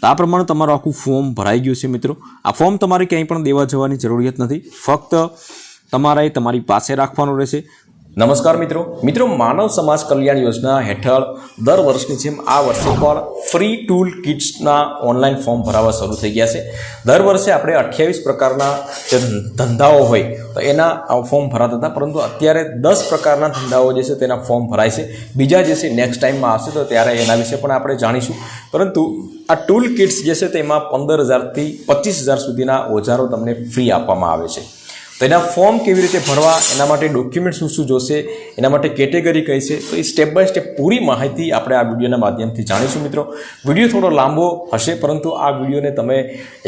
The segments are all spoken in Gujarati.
તો આ પ્રમાણે તમારું આખું ફોર્મ ભરાઈ ગયું છે મિત્રો. આ ફોર્મ તમારે ક્યાંય પણ દેવા જવાની જરૂરિયાત નથી. ફક્ત તમારે તમારી પાસે રાખવાનું રહેશે. નમસ્કાર મિત્રો. મિત્રો, માનવ સમાજ કલ્યાણ યોજના હેઠળ દર વર્ષની જેમ આ વર્ષે પણ ફ્રી ટૂલ કિટ્સના ઓનલાઈન ફોર્મ ભરાવા શરૂ થઈ ગયા છે. દર વર્ષે આપણે અઠ્યાવીસ પ્રકારના જે ધંધાઓ હોય, તો એના ફોર્મ ભરાતા હતા. પરંતુ અત્યારે દસ પ્રકારના ધંધાઓ જે છે તેના ફોર્મ ભરાય છે. બીજા જે છે નેક્સ્ટ ટાઈમમાં આવશે તો ત્યારે એના વિશે પણ આપણે જાણીશું. પરંતુ આ ટૂલ કિટ્સ જે છે તેમાં પંદર હજારથી પચીસ હજાર સુધીના ઓજારો તમને ફ્રી આપવામાં આવે છે. તો એના ફોર્મ કેવી રીતે ભરવા, એના માટે ડોક્યુમેન્ટ શું શું જોશે, એના માટે કેટેગરી કઈ છે, તો એ સ્ટેપ બાય સ્ટેપ પૂરી માહિતી આપણે આ વિડીયોના માધ્યમથી જાણીશું મિત્રો. વીડિયો થોડો લાંબો હશે, પરંતુ આ વિડીયોને તમે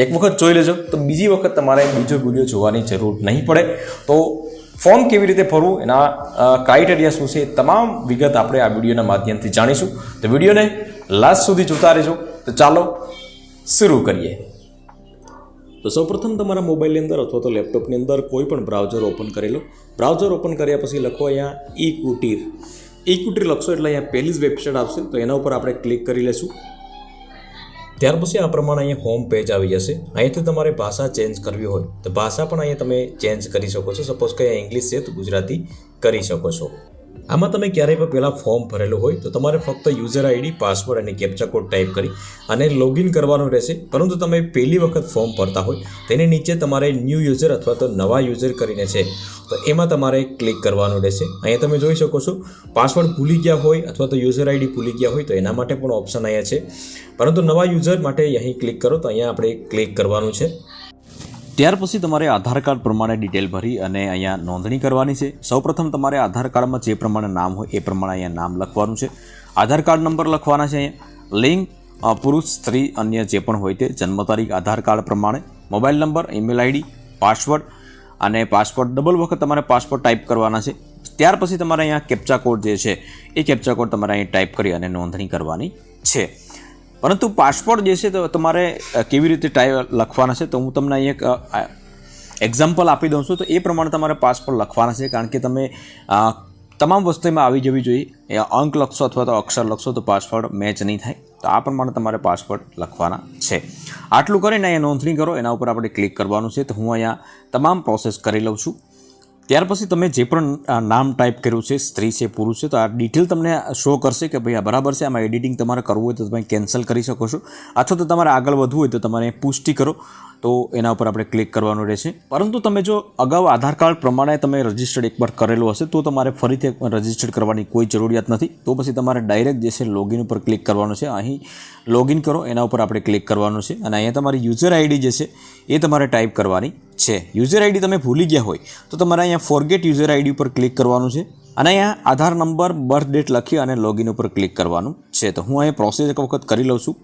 એક વખત જોઈ લેજો. તો બીજી વખત તમારે બીજો વીડિયો જોવાની જરૂર નહીં પડે. તો ફોર્મ કેવી રીતે ભરવું, એના ક્રાઇટેરિયા શું છે તમામ વિગત આપણે આ વિડીયોના માધ્યમથી જાણીશું. તો વિડીયોને લાસ્ટ સુધી જોતા રહેજો. તો ચાલો, શરૂ કરીએ. તો સૌપ્રથમ તમારા મોબાઈલની અંદર અથવા તો લેપટોપની અંદર કોઈ પણ બ્રાઉઝર ઓપન કરી લો. બ્રાઉઝર ઓપન કર્યા પછી લખો અહીંયા ઈ કુટીર ઈ કુટીર લખશો એટલે અહીંયા પહેલી જ વેબસાઇટ આવશે. તો એના ઉપર આપણે ક્લિક કરી લેશું. ત્યાર પછી આ પ્રમાણે અહીંયા હોમ પેજ આવી જશે. અહીંયાથી તમારે ભાષા ચેન્જ કરવી હોય તો ભાષા પણ અહીંયા તમે ચેન્જ કરી શકો છો. સપોઝ કે અહીંયા ઇંગ્લિશ છે તો ગુજરાતી કરી શકો છો. આમાં તમે ક્યારેય પણ પહેલાં ફોર્મ ભરેલું હોય તો તમારે ફક્ત યુઝર આઈડી પાસવર્ડ અને કેપ્ચા કોડ ટાઈપ કરી અને લોગિન કરવાનું રહેશે. પરંતુ તમે પહેલી વખત ફોર્મ ભરતા હોય તેની નીચે તમારે ન્યૂ યુઝર અથવા તો નવા યુઝર કરીને છે. તો એમાં તમારે ક્લિક કરવાનું રહેશે. અહીંયા તમે જોઈ શકો છો પાસવર્ડ ભૂલી ગયા હોય અથવા તો યુઝર આઈડી ભૂલી ગયા હોય તો એના માટે પણ ઓપ્શન અહીંયા છે. પરંતુ નવા યુઝર માટે અહીં ક્લિક કરો તો અહીંયા આપણે ક્લિક કરવાનું છે. ત્યાર પછી તમારે આધાર કાર્ડ પ્રમાણે ડિટેલ ભરી અને અહીંયા નોંધણી કરવાની છે. સૌપ્રથમ તમારે આધાર કાર્ડમાં જે પ્રમાણે નામ હોય એ પ્રમાણે અહીંયા નામ લખવાનું છે. આધાર કાર્ડ નંબર લખવાના છે અહીંયા. લિંગ પુરુષ, સ્ત્રી, અન્ય જે પણ હોય તે જન્મ તારીખ, આધાર કાર્ડ પ્રમાણે. Mobile number, email ID, password અને પાસપોર્ટ ડબલ વખત તમારે પાસપોર્ટ ટાઈપ કરવાના છે. ત્યાર પછી તમારે અહીંયા કેપ્ચા કોડ જે છે, એ કેપ્ચા કોડ તમારે અહીં ટાઈપ કરી અને નોંધણી કરવાની છે. પરંતુ પાસપોર્ટ જે છે તો તમારે કેવી રીતે ટાઈ લખવાના છે, તો હું તમને અહીંયા એક એક્ઝામ્પલ આપી દઉં છું. તો એ પ્રમાણે તમારે પાસપોર્ટ લખવાના છે, કારણ કે તમે તમામ વસ્તુમાં આવી જવી જોઈએ. અંક લખશો અથવા તો અક્ષર લખશો, તો પાસપોર્ટ મેચ નહીં થાય. તો આ પ્રમાણે તમારે પાસપોર્ટ લખવાના છે. આટલું કરીને અહીંયા નોંધણી કરો. એના ઉપર આપણે ક્લિક કરવાનું છે. તો હું અહીંયા તમામ પ્રોસેસ કરી લઉં છું. ત્યાર પછી તમે જે પણ નામ ટાઈપ કર્યું છે, સ્ત્રી છે, પુરુષ છે, તો આ ડિટેલ તમને શો કરશે કે ભાઈ આ બરાબર છે, આમાં એડિટિંગ તમારે કરવું હોય તો તમે કેન્સલ કરી શકો છો. અથવા તો તમારે આગળ વધવું હોય તો તમારે પુષ્ટિ કરો. તો એના ઉપર આપણે ક્લિક કરવાનું રહેશે. પરંતુ તમે જો અગાઉ આધાર કાર્ડ પ્રમાણે તમે રજિસ્ટર્ડ એકવાર કરેલું હશે, તો તમારે ફરીથી રજિસ્ટર્ડ કરવાની કોઈ જરૂરિયાત નથી. તો પછી તમારે ડાયરેક્ટ જે છે લોગિન ઉપર ક્લિક કરવાનું છે. અહીં લોગિન કરો, એના ઉપર આપણે ક્લિક કરવાનું છે. અને અહીંયા તમારી યુઝર આઈડી જે છે, એ તમારે ટાઈપ કરવાની છે. યુઝર આઈડી તમે ભૂલી ગયા હોય, તો તમારે અહીંયા ફોરગેટ યુઝર આઈડી ઉપર ક્લિક કરવાનું છે. અને અહીંયા આધાર નંબર બર્થ ડેટ લખી અને લોગિન ઉપર ક્લિક કરવાનું છે. તો હું અહીંયા પ્રોસેસ એક વખત કરી લઉં છું.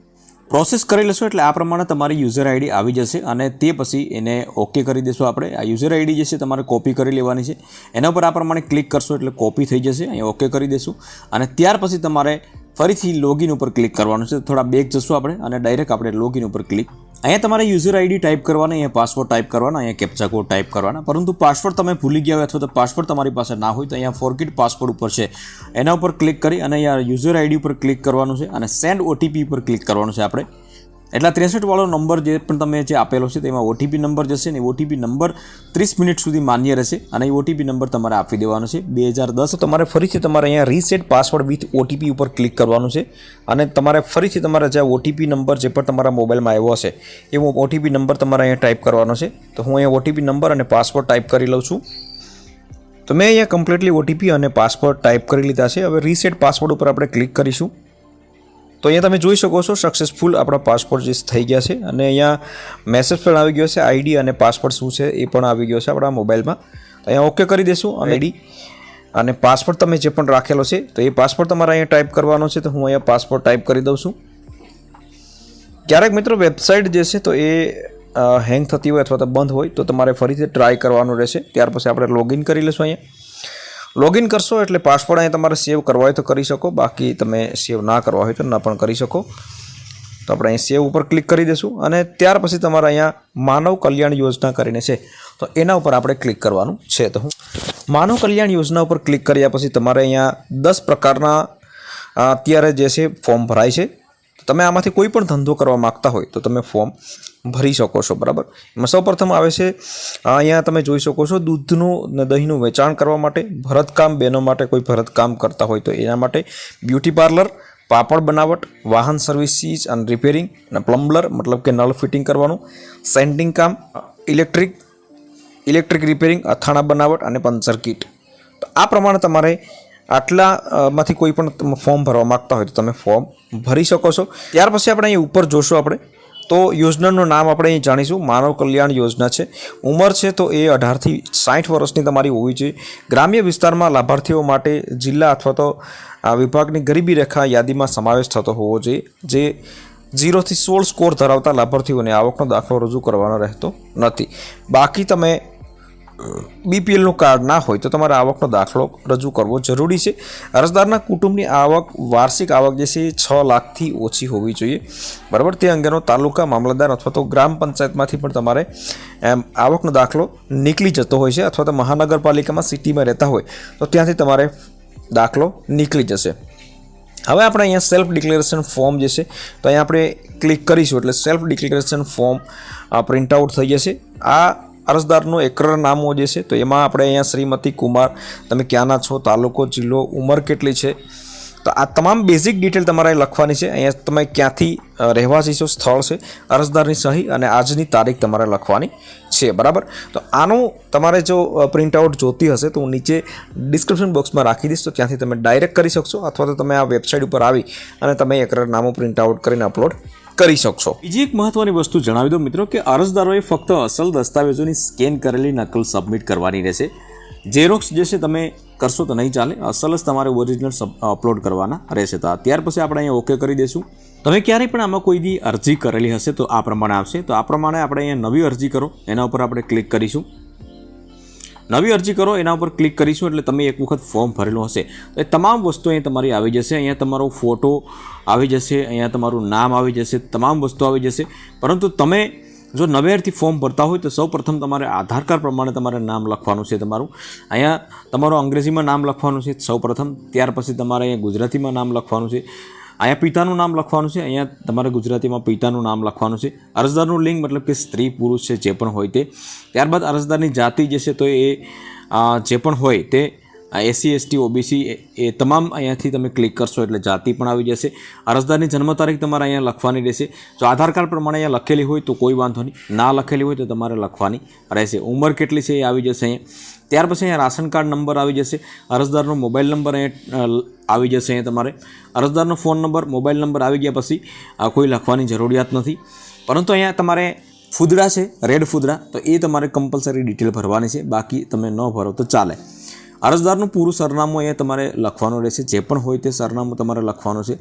પ્રોસેસ કરી લેશો એટલે આ પ્રમાણે તમારી યુઝર આઈડી આવી જશે અને તે પછી એને ઓકે કરી દેશો આપણે. આ યુઝર આઈડી જે છે તમારે કોપી કરી લેવાની છે. એના ઉપર આ પ્રમાણે ક્લિક કરશો એટલે કોપી થઈ જશે. અહીંયા ઓકે કરી દેશું. અને ત્યાર પછી તમારે ફરીથી લોગિન ઉપર ક્લિક કરવાનું છે. થોડા બેક જશું આપણે અને ડાયરેક્ટ આપણે લોગિન ઉપર ક્લિક અહીંયા તમારે યુઝર આઈડી ટાઈપ કરવાના, અહીંયા પાસવર્ડ ટાઈપ કરવાના, અહીંયા કેપ્ચા કોડ ટાઈપ કરવાના. પરંતુ પાસવર્ડ તમે ભૂલી ગયા હોય અથવા તો પાસવર્ડ તમારી પાસે ના હોય તો અહીંયા ફોરગેટ પાસવર્ડ ઉપર છે. એના ઉપર ક્લિક કરી અને અહીંયા યુઝર આઈડી ઉપર ક્લિક કરવાનું છે અને સેન્ડ ઓટીપી ઉપર ક્લિક કરવાનું છે આપણે. એટલા ત્રેસઠવાળો નંબર જે પણ તમે જે આપેલો છે તેમાં ઓટીપી નંબર જશે ને ઓટીપી નંબર ત્રીસ મિનિટ સુધી માન્ય રહેશે અને એ ઓટીપી નંબર તમારે આપી દેવાનો છે. બે હજાર દસ તમારે ફરીથી તમારે અહીંયા રીસેટ પાસવર્ડ વિથ ઓટીપી ઉપર ક્લિક કરવાનું છે અને તમારે ફરીથી તમારા જે ઓટીપી નંબર જે પણ તમારા મોબાઈલમાં આવ્યો હશે, એ ઓટીપી નંબર તમારે અહીંયા ટાઈપ કરવાનો છે. તો હું અહીંયા ઓટીપી નંબર અને પાસવર્ડ ટાઈપ કરી લઉં છું. તો મેં અહીંયા કમ્પ્લીટલી ઓટીપી અને પાસવર્ડ ટાઈપ કરી લીધા છે. હવે રીસેટ પાસવર્ડ ઉપર આપણે ક્લિક કરીશું. તો અહીંયા તમે જોઈ શકો છો સક્સેસફુલ આપણા પાસપોર્ટ જે થઈ ગયા છે. અને અહીંયા મેસેજ પણ આવી ગયો છે આઈડી અને પાસપોર્ટ શું છે એ પણ આવી ગયો છે આપણા મોબાઈલમાં. તો અહીંયા ઓકે કરી દેશું અને આઈડી અને પાસપોર્ટ તમે જે પણ રાખેલો છે તો એ પાસપોર્ટ તમારે અહીંયા ટાઈપ કરવાનો છે તો હું અહીંયા પાસપોર્ટ ટાઈપ કરી દઉં છું. ક્યારેક મિત્રો વેબસાઇટ જે છે તો એ હેંગ થતી હોય અથવા તો બંધ હોય તો તમારે ફરીથી ટ્રાય કરવાનું રહેશે. ત્યાર પછી આપણે લોગિન કરી લઈશું અહીંયા. લોગિન કરશો એટલે પાસવર્ડ અહીં તમારે સેવ કરવા હોય તો કરી શકો. બાકી તમે સેવ ના કરવા હોય તો ના પણ કરી શકો. તો આપણે અહીં સેવ ઉપર ક્લિક કરી દઈશું અને ત્યાર પછી તમારે અહીંયા માનવ કલ્યાણ યોજના કરીને છે. તો એના ઉપર આપણે ક્લિક કરવાનું છે. તો હું માનવ કલ્યાણ યોજના ઉપર ક્લિક કર્યા પછી તમારે અહીંયા દસ પ્રકારના અત્યારે જે છે ફોર્મ ભરાય છે. તમે આમાંથી કોઈ પણ ધંધો કરવા માગતા હોય તો તમે ફોર્મ ભરી શકો છો, બરાબર? એમાં સૌપ્રથમ આવે છે અહીંયા તમે જોઈ શકો છો, દૂધનું દહીંનું વેચાણ કરવા માટે, ભરતકામ બહેનો માટે કોઈ ભરતકામ કરતા હોય તો એના માટે બ્યુટી પાર્લર, પાપડ બનાવટ, વાહન સર્વિસીસ અને રિપેરિંગ અને પ્લમ્બર, મતલબ કે નળ ફિટિંગ કરવાનું સેન્ટિંગ કામ, ઇલેક્ટ્રિક ઇલેક્ટ્રિક રિપેરિંગ અથાણા બનાવટ અને પંચર કીટ. તો આ પ્રમાણે તમારે આટલામાંથી કોઈ પણ ફોર્મ ભરવા માગતા હોય તો તમે ફોર્મ ભરી શકો છો. ત્યાર પછી આપણે અહીં ઉપર જોશું આપણે. તો યોજનાનું નામ આપણે અહીં જાણીશું. માનવ કલ્યાણ યોજના છે. ઉંમર છે તો એ અઢારથી સાઠ વર્ષની તમારી હોવી જોઈએ. ગ્રામ્ય વિસ્તારમાં લાભાર્થીઓ માટે જિલ્લા અથવા તો વિભાગની ગરીબી રેખા યાદીમાં સમાવેશ થતો હોવો જોઈએ, જે ઝીરોથી સોળ સ્કોર ધરાવતા લાભાર્થીઓને આવકનો દાખલો રજૂ કરવાનો રહેતો નથી. બાકી તમે બીપીએલનું કાર્ડ ના હોય તો તમારે આવકનો દાખલો રજૂ કરવો જરૂરી છે. અરજદારના કુટુંબની આવક, વાર્ષિક આવક જે છે એ છ લાખથી ઓછી હોવી જોઈએ. બરાબર? તે અંગેનો તાલુકા મામલતદાર અથવા તો ગ્રામ પંચાયતમાંથી પણ તમારે, એમ, આવકનો દાખલો નીકળી જતો હોય છે અથવા તો મહાનગરપાલિકામાં સિટીમાં રહેતા હોય તો ત્યાંથી તમારે દાખલો નીકળી જશે. હવે આપણે અહીંયા સેલ્ફ ડિક્લેરેશન ફોર્મ જે છે, તો અહીંયા આપણે ક્લિક કરીશું એટલે self declaration form print out થઈ જશે. આ અરજદારનો એકરનામું જે છે, તો એમાં આપણે અહીંયા શ્રીમતી કુમાર, તમે ક્યાંના છો, તાલુકો, જિલ્લો, ઉંમર કેટલી છે? તો આ તમામ બેઝિક ડિટેલ તમારે લખવાની છે. અહીંયા તમે ક્યાંથી રહેવાસી છો, સ્થળ છે, અરજદારની સહી અને આજની તારીખ તમારે લખવાની છે, બરાબર? તો આનું તમારે જો પ્રિન્ટ આઉટ જોતી હશે, તો હું નીચે ડિસ્ક્રિપ્શન બોક્સમાં રાખી દઈશ, તો ત્યાંથી તમે ડાયરેક્ટ કરી શકશો, અથવા તો તમે આ વેબસાઇટ ઉપર આવી અને તમે એકરનામું પ્રિન્ટ આઉટ કરીને અપલોડ કરી શકશો. બીજી એક મહત્વની વસ્તુ જણાવી દો મિત્રો કે અરજદારોએ ફક્ત અસલ દસ્તાવેજોની સ્કેન કરેલી નકલ સબમિટ કરવાની રહેશે. ઝેરોક્સ જે છે તમે કરશો તો નહીં ચાલે, અસલ જ તમારે ઓરિજિનલ અપલોડ કરવાના રહેશે. તો ત્યાર પછી આપણે અહીંયા ઓકે કરી દઈશું. તમે ક્યારેય પણ આમાં કોઈ દી અરજી કરેલી હશે તો આ પ્રમાણે આવશે. તો આ પ્રમાણે આપણે અહીંયા નવી અરજી કરો, એના ઉપર આપણે ક્લિક કરીશું. નવી અરજી કરો, એના ઉપર ક્લિક કરીશું એટલે તમે એક વખત ફોર્મ ભરેલું હશે. તો એ તમામ વસ્તુ અહીં તમારી આવી જશે. અહીંયા તમારો ફોટો આવી જશે, અહીંયા તમારું નામ આવી જશે, તમામ વસ્તુ આવી જશે. પરંતુ તમે જો નવેરથી ફોર્મ ભરતા હોય તો સૌ પ્રથમ તમારે આધાર કાર્ડ પ્રમાણે તમારે નામ લખવાનું છે તમારું. અહીંયા તમારું અંગ્રેજીમાં નામ લખવાનું છે સૌ પ્રથમ ત્યાર પછી તમારે અહીંયા ગુજરાતીમાં નામ લખવાનું છે. અહીંયા પિતાનું નામ લખવાનું છે. અહીંયા તમારે ગુજરાતીમાં પિતાનું નામ લખવાનું છે. અરજદારનું લિંગ મતલબ કે સ્ત્રી, પુરુષ છે, જે પણ હોય તે. ત્યારબાદ અરજદારની જાતિ જે છે તો એ જે પણ હોય તે એસસી એસટી ઓબીસી એ તમામ અહીંયાથી તમે ક્લિક કરશો એટલે જાતિ પણ આવી જશે. અરજદારની જન્મ તારીખ તમારે અહીંયા લખવાની રહેશે. જો આધાર કાર્ડ પ્રમાણે અહીંયા લખેલી હોય તો કોઈ વાંધો નહીં. ના લખેલી હોય તો તમારે લખવાની રહેશે. ઉંમર કેટલી છે એ આવી જશે અહીંયા. ત્યાર પછી અહીંયા રાશન કાર્ડ નંબર આવી જશે. અરજદારનો મોબાઈલ નંબર અહીંયા આવી જશે અહીંયા તમારે. અરજદારનો ફોન નંબર, મોબાઈલ નંબર આવી ગયા પછી આ કોઈ લખવાની જરૂરિયાત નથી. પરંતુ અહીંયા તમારે ફૂદડા છે, રેડ ફૂદડા, તો એ તમારે કમ્પલસરી ડિટેલ ભરવાની છે. બાકી તમે ન ભરો તો ચાલે. અરજદારનું પૂરું સરનામું અહીંયા તમારે લખવાનું રહેશે. જે પણ હોય તે સરનામું તમારે લખવાનું છે.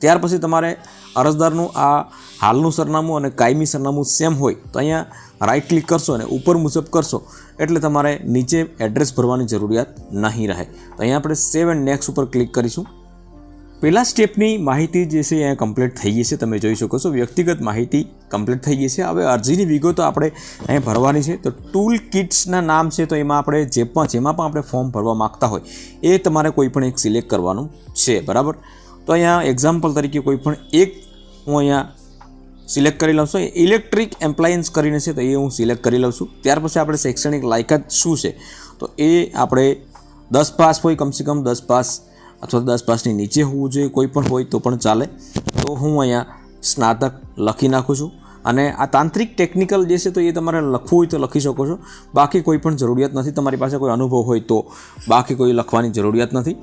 ત્યાર પછી તમારે અરજદારનું આ હાલનું સરનામું અને કાયમી સરનામું સેમ હોય તો અહીંયા રાઈટ ક્લિક કરશો અને ઉપર મુજબ કરશો એટલે તમારે નીચે એડ્રેસ ભરવાની જરૂરિયાત નહીં રહે. તો અહીંયા આપણે સેવ એન્ડ નેક્સ્ટ ઉપર ક્લિક કરીશું. પહેલા સ્ટેપની માહિતી જે છે અહીંયા કમ્પ્લીટ થઈ ગઈ તમે જોઈ શકો છો, વ્યક્તિગત માહિતી કમ્પ્લીટ થઈ ગઈ હવે અરજીની વિગતો આપણે અહીંયા ભરવાની છે. તો ટૂલ કિટ્સના નામ છે તો એમાં આપણે જે પણ જેમાં પણ આપણે ફોર્મ ભરવા માગતા હોય, એ તમારે કોઈ પણ એક સિલેક્ટ કરવાનું છે. બરાબર? તો અહીંયા એક્ઝામ્પલ તરીકે કોઈ પણ એક હું અહીંયા સિલેક્ટ કરી લઉં છું. ઇલેક્ટ્રિક એમ્પ્લાયન્સ કરીને છે તો એ હું સિલેક્ટ કરી લઉં છું. ત્યાર પછી આપણે શૈક્ષણિક લાયકાત શું છે? તો એ આપણે દસ પાસ હોય, કમસે કમ દસ પાસ અથવા દસ પાસની નીચે હોવું જોઈએ, કોઈ પણ હોય તો પણ ચાલે. તો હું અહીંયા સ્નાતક લખી નાખું છું. અને આ તાંત્રિક ટેકનિકલ જે છે તો એ તમારે લખવું હોય તો લખી શકો છો. બાકી કોઈ પણ જરૂરિયાત નથી. તમારી પાસે કોઈ અનુભવ હોય તો બાકી કોઈ લખવાની જરૂરિયાત નથી.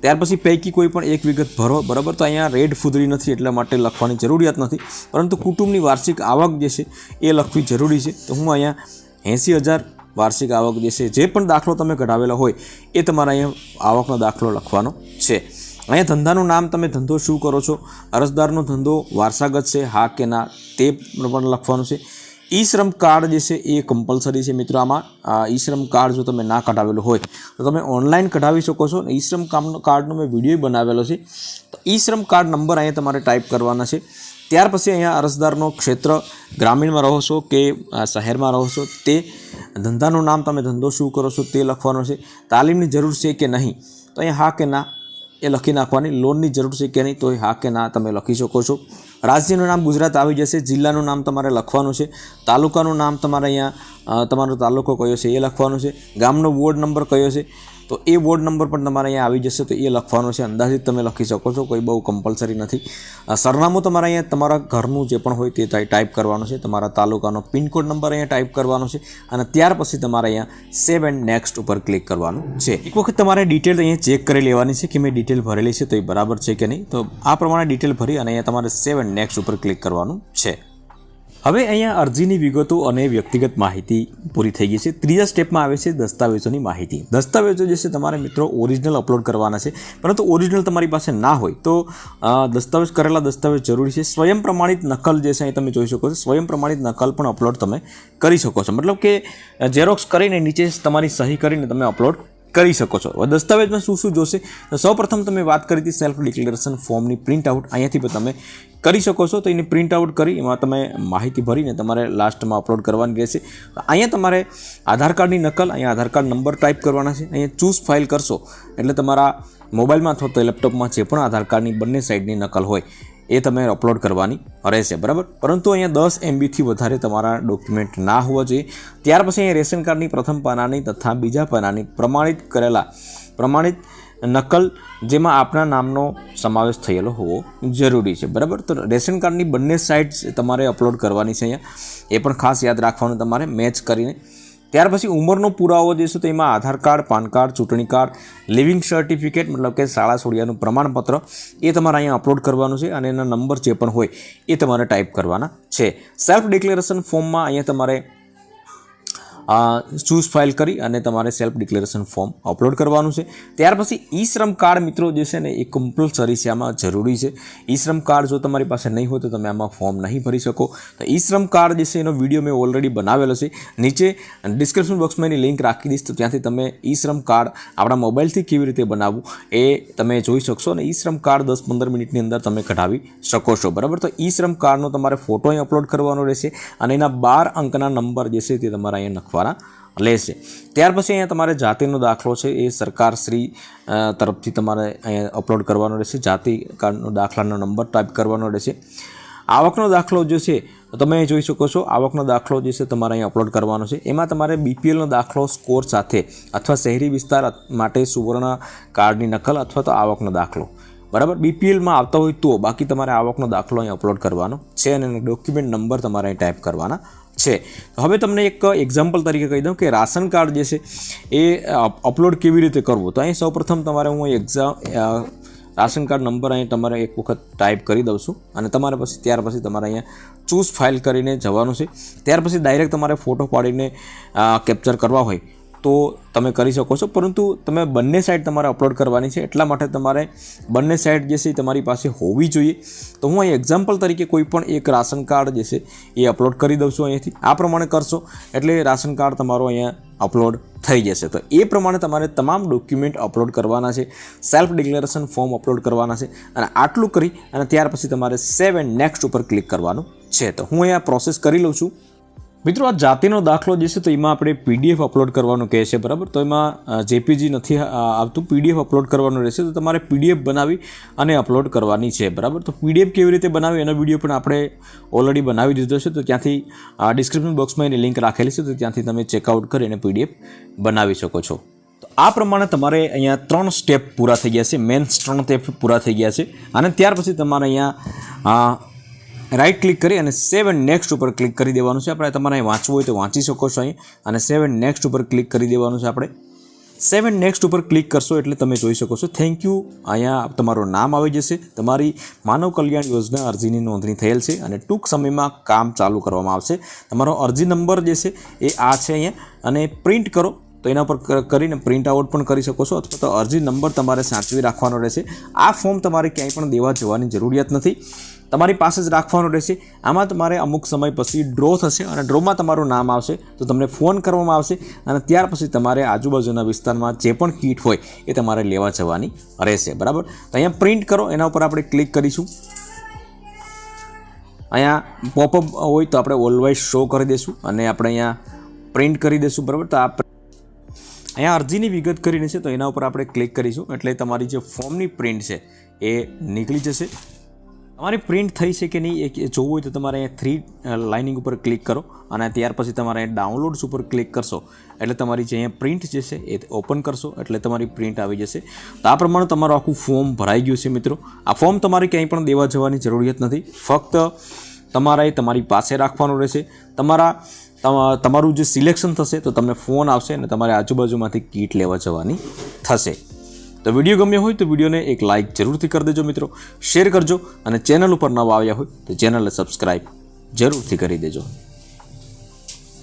ત્યાર પછી પૈકી કોઈ પણ એક વિગત ભરો. બરાબર? તો અહીંયા રેડ ફૂદરી નથી એટલા માટે લખવાની જરૂરિયાત નથી. પરંતુ કુટુંબની વાર્ષિક આવક જે છે એ લખવી જરૂરી છે. તો હું અહીંયા એંસી હજાર વાર્ષિક આવક જે છે, જે પણ દાખલો તમે કઢાવેલો હોય, એ તમારે અહીંયા આવકનો દાખલો લખવાનો છે. અહીંયા ધંધાનું નામ તમે ધંધો શું કરો છો? અરજદારનો ધંધો વારસાગત છે, હા કે ના, તે પણ લખવાનું છે. ઈ શ્રમ કાર્ડ જે છે, એ કમ્પલસરી છે મિત્રો આમાં. ઈ શ્રમ કાર્ડ જો તમે ના કઢાવેલું હોય, તો તમે ઓનલાઈન કઢાવી શકો છો. ઈ શ્રમ કાર્ડનો મેં વીડિયો બનાવેલો છે. તો ઈ શ્રમ કાર્ડ નંબર અહીંયા તમારે ટાઈપ કરવાના છે. ત્યાર પછી અહીંયા અરજદારનો ક્ષેત્ર ગ્રામીણમાં રહો છો કે શહેરમાં રહો છો, તે ધંધાનું નામ તમે ધંધો શું કરો છો તે લખવાનું છે. તાલીમની જરૂર છે કે નહીં? તો અહીંયા હા કે ના એ લખી નાખવાની. લોનની જરૂર છે કે નહીં તો એ હા કે ના તમે લખી શકો છો. રાજ્યનું નામ ગુજરાત આવી જશે. જિલ્લાનું નામ તમારે લખવાનું છે. તાલુકાનું નામ તમારે અહીંયા તમારો તાલુકો કયો છે એ લખવાનું છે. ગામનો વોર્ડ નંબર કયો છે. તો એ વોર્ડ નંબર પણ તમારે અહીંયા આવી જશે, તો એ લખવાનો છે. અંદાજિત તમે લખી શકો છો, કોઈ બહુ કમ્પલસરી નથી. સરનામું તમારે અહીંયા તમારા ઘરનું જે પણ હોય તે ટાઈ- ટાઈપ કરવાનું છે. તમારા તાલુકાનો પિનકોડ નંબર અહીંયા ટાઈપ કરવાનો છે અને ત્યાર પછી તમારે અહીંયા સેવ એન્ડ નેક્સ્ટ ઉપર ક્લિક કરવાનું છે. એક વખત તમારે ડિટેલ અહીંયા ચેક કરી લેવાની છે કે મેં ડિટેલ ભરેલી છે તો એ બરાબર છે કે નહીં. તો આ પ્રમાણે ડિટેલ ભરી અને અહીંયા તમારે સેવ એન્ડ નેક્સ્ટ ઉપર ક્લિક કરવાનું છે. હવે અહીંયા અરજીની વિગતો અને વ્યક્તિગત માહિતી પૂરી થઈ ગઈ છે. ત્રીજા સ્ટેપમાં આવે છે દસ્તાવેજોની માહિતી. દસ્તાવેજો જે છે તમારે મિત્રો ઓરિજિનલ અપલોડ કરવાના છે. પરંતુ ઓરિજિનલ તમારી પાસે ના હોય તો દસ્તાવેજ કરેલા દસ્તાવેજ જરૂરી છે. સ્વયં પ્રમાણિત નકલ જે છે અહીં તમે જોઈ શકો છો. સ્વયં પ્રમાણિત નકલ પણ અપલોડ તમે કરી શકો છો. મતલબ કે ઝેરોક્સ કરીને નીચે તમારી સહી કરીને તમે અપલોડ કરી શકો છો. દસ્તાવેજમાં શું શું જોશે? તો સૌપ્રથમ તમે વાત કરી હતી સેલ્ફ ડિક્લેરેશન ફોર્મની પ્રિન્ટ આઉટ અહીંયાથી પણ તમે કરી શકો છો. તો એની પ્રિન્ટ આઉટ કરી, એમાં તમે માહિતી ભરીને તમારે લાસ્ટમાં અપલોડ કરવાની રહેશે. અહીંયા તમારે આધાર કાર્ડની નકલ, અહીંયા આધાર કાર્ડ નંબર ટાઈપ કરવાના છે. અહીંયા ચૂઝ ફાઇલ કરશો. એટલે તમારા મોબાઈલમાં અથવા તો લેપટોપમાં જે પણ આધાર કાર્ડની બંને સાઈડની નકલ હોય એ તમે અપલોડ કરવાની રહેશે, બરાબર? પરંતુ અહીંયા દસ એમબીથી વધારે તમારા ડોક્યુમેન્ટ ના હોવા જોઈએ. ત્યાર પછી અહીંયા રેશન કાર્ડની પ્રથમ પાનાની તથા બીજા પાનાની પ્રમાણિત કરેલા, પ્રમાણિત નકલ જેમાં આપના નામનો સમાવેશ થયેલો હોવો જરૂરી છે, બરાબર? તો રેશન કાર્ડની બંને સાઇટ્સ તમારે અપલોડ કરવાની છે અહીંયા. એ પણ ખાસ યાદ રાખવાનું તમારે મેચ કરીને. ત્યાર પછી ઉંમરનો પુરાવો દેશો તો એમાં આધાર કાર્ડ, પાન કાર્ડ, ચૂંટણી કાર્ડ, લિવિંગ સર્ટિફિકેટ, મતલબ કે શાળા સોડિયાનું પ્રમાણપત્ર, એ તમારે અહીંયા અપલોડ કરવાનું છે અને એના નંબર જે પણ હોય એ તમારે ટાઈપ કરવાના છે. સેલ્ફ ડિક્લેરેશન ફોર્મમાં અહીંયા તમારે ચૂઝ ફાઇલ કરી અને તમારે સેલ્ફ ડિક્લેરેશન ફોર્મ અપલોડ કરવાનું છે. ત્યાર પછી ઈ શ્રમ કાર્ડ મિત્રો જે છે ને, એ કમ્પલસરી છે, આમાં જરૂરી છે. ઈ શ્રમ કાર્ડ જો તમારી પાસે નહીં હોય તો તમે આમાં ફોર્મ નહીં ભરી શકો. તો ઈ શ્રમ કાર્ડ જે છે, એનો વીડિયો મેં ઓલરેડી બનાવેલો છે. નીચે ડિસ્ક્રિપ્શન બોક્સમાં એની લિંક રાખી દઈશ, તો ત્યાંથી તમે ઈ શ્રમ કાર્ડ આપણા મોબાઈલથી કેવી રીતે બનાવવું એ તમે જોઈ શકશો અને ઈ શ્રમ કાર્ડ દસ પંદર મિનિટની અંદર તમે કઢાવી શકો છો. બરાબર? તો ઈ શ્રમ કાર્ડનો તમારે ફોટો અહીં અપલોડ કરવાનો રહેશે અને એના બાર અંકના નંબર જે છે, તે તમારે અહીંયા લખવાના લેશે. ત્યાર પછી અહીંયા તમારે જાતિનો દાખલો છે, એ સરકાર શ્રી તરફથી તમારે અહીંયા અપલોડ કરવાનો રહેશે. જાતિ કાર્ડનો દાખલાનો નંબર ટાઈપ કરવાનો રહેશે. આવકનો દાખલો જે છે, તમે જોઈ શકો છો, આવકનો દાખલો જે છે તમારે અહીં અપલોડ કરવાનો છે. એમાં તમારે બીપીએલનો દાખલો સ્કોર સાથે અથવા શહેરી વિસ્તાર માટે સુવર્ણ કાર્ડની નકલ અથવા તો આવકનો દાખલો. બરાબર? બીપીએલમાં આવતા હોય તો બાકી તમારે આવકનો દાખલો અહીં અપલોડ કરવાનો છે અને ડોક્યુમેન્ટ નંબર તમારે અહીં ટાઈપ કરવાના છે. હવે તમને એક એક્ઝામ્પલ તરીકે કહી દઉં કે રાશન કાર્ડ જે છે એ અપલોડ કેવી રીતે કરવું? તો અહીં સૌપ્રથમ તમારે હું એક્ઝામ રાશન કાર્ડ નંબર અહીં તમારે એક વખત ટાઈપ કરી દઉં છું. અને તમારે પછી, ત્યાર પછી તમારે અહીંયા ચૂઝ ફાઇલ કરીને જવાનું છે. ત્યાર પછી ડાયરેક્ટ તમારે ફોટો પાડીને કેપ્ચર કરવા હોય. તો તમે કરી શકો છો. પરંતુ તમે બંને સાઈડ તમારે અપલોડ કરવાની છે. એટલા માટે તમારે બંને સાઈડ જે છે તમારી પાસે હોવી જોઈએ. તો હું અહીં એક્ઝામ્પલ તરીકે કોઈ પણ એક રાશન કાર્ડ જે છે એ અપલોડ કરી દઉં છું અહીંયાથી આ પ્રમાણે કરશો એટલે રાશન કાર્ડ તમારો અહીંયા અપલોડ થઈ જશે. તો એ પ્રમાણે તમારે તમામ ડોક્યુમેન્ટ અપલોડ કરવાના છે. સેલ્ફ ડિક્લેરેશન ફોર્મ અપલોડ કરવાના છે. અને આટલું કરી અને ત્યાર પછી તમારે સેવ એન્ડ નેક્સ્ટ ઉપર ક્લિક કરવાનું છે. તો હું અહીંયા પ્રોસેસ કરી લઉં છું. મિત્રો, આ જાતિનો દાખલો જે છે તો એમાં આપણે પીડીએફ અપલોડ કરવાનું કહે છે, બરાબર? તો એમાં જેપીજી નથી આવતું. પીડીએફ અપલોડ કરવાનું રહેશે, તો તમારે પીડીએફ બનાવી અને અપલોડ કરવાની છે, બરાબર? તો પીડીએફ કેવી રીતે બનાવી, એનો વીડિયો પણ આપણે ઓલરેડી બનાવી દીધો છે, તો ત્યાંથી ડિસ્ક્રિપ્શન બોક્સમાં એની લિંક રાખેલી છે, તો ત્યાંથી તમે ચેકઆઉટ કરી અને પીડીએફ બનાવી શકો છો. તો આ પ્રમાણે તમારે અહીંયા ત્રણ સ્ટેપ પૂરા થઈ ગયા છે મેન ત્રણ સ્ટેપ પૂરા થઈ ગયા છે. અને ત્યાર પછી તમારે અહીંયા રાઈટ ક્લિક કરી અને સેવ નેક્સ્ટ ઉપર ક્લિક કરી દેવાનું છે. આપણે તમારે અહીં વાંચવું હોય તો વાંચી શકો છો અહીં. અને સેવ નેક્સ્ટ ઉપર ક્લિક કરી દેવાનું છે આપણે. સેવ નેક્સ્ટ ઉપર ક્લિક કરશો એટલે તમે જોઈ શકો છો. થેન્ક યુ અહીંયા તમારું નામ આવી જશે. તમારી માનવ કલ્યાણ યોજના અરજીની નોંધણી થયેલ છે અને ટૂંક સમયમાં કામ ચાલુ કરવામાં આવશે. તમારો અરજી નંબર જે છે એ આ છે અહીંયા. અને પ્રિન્ટ કરો. તો એના પર કરીને પ્રિન્ટ આઉટ પણ કરી શકો છો. અથવા તો અરજી નંબર તમારે સાચવી રાખવાનો રહેશે. આ ફોર્મ તમારે ક્યાંય પણ દેવા જવાની જરૂરિયાત નથી. તમારી પાસે જ રાખવાનું રહેશે. આમાં તમારે અમુક સમય પછી ડ્રો થશે અને ડ્રોમાં તમારું નામ આવશે, તો તમને ફોન કરવામાં આવશે અને ત્યાર પછી તમારે આજુબાજુના વિસ્તારમાં જે પણ કીટ હોય એ તમારે લેવા જવાની રહેશે. બરાબર? તો અહીંયા પ્રિન્ટ કરો, એના ઉપર આપણે ક્લિક કરીશું. અહીંયા પોપઅપ હોય તો આપણે ઓલવાઇઝ શો કરી દઈશું અને આપણે અહીંયા પ્રિન્ટ કરી દઈશું. બરાબર? તો આ અહીંયા અરજીની વિગત કરીને છે, તો એના ઉપર આપણે ક્લિક કરીશું. એટલે તમારી જે ફોર્મની પ્રિન્ટ છે એ નીકળી જશે. તમારી પ્રિન્ટ થઈ છે કે નહીં એ જોવું હોય તો તમારે અહીંયા થ્રી લાઇનિંગ ઉપર ક્લિક કરો અને ત્યાર પછી તમારે ડાઉનલોડ્સ ઉપર ક્લિક કરશો. એટલે તમારી જે અહીંયા પ્રિન્ટ જે છે એ ઓપન કરશો એટલે તમારી પ્રિન્ટ આવી જશે. તો આ પ્રમાણે તમારું આખું ફોર્મ ભરાઈ ગયું છે મિત્રો. આ ફોર્મ તમારે ક્યાંય પણ દેવા જવાની જરૂરિયાત નથી. ફક્ત તમારે તમારી પાસે રાખવાનું રહેશે. તમારા, તમા- તમારું જે સિલેક્શન થશે તો તમને ફોન આવશે અને તમારે આજુબાજુમાંથી કીટ લેવા જવાની થશે. તો વીડિયો ગમ્યો હોય તો વિડીયોને એક લાઇક જરૂરથી કરી દેજો મિત્રો. શેર કરજો અને ચેનલ ઉપર નવા આવ્યા હોય તો ચેનલને સબસ્ક્રાઈબ જરૂરથી કરી દેજો.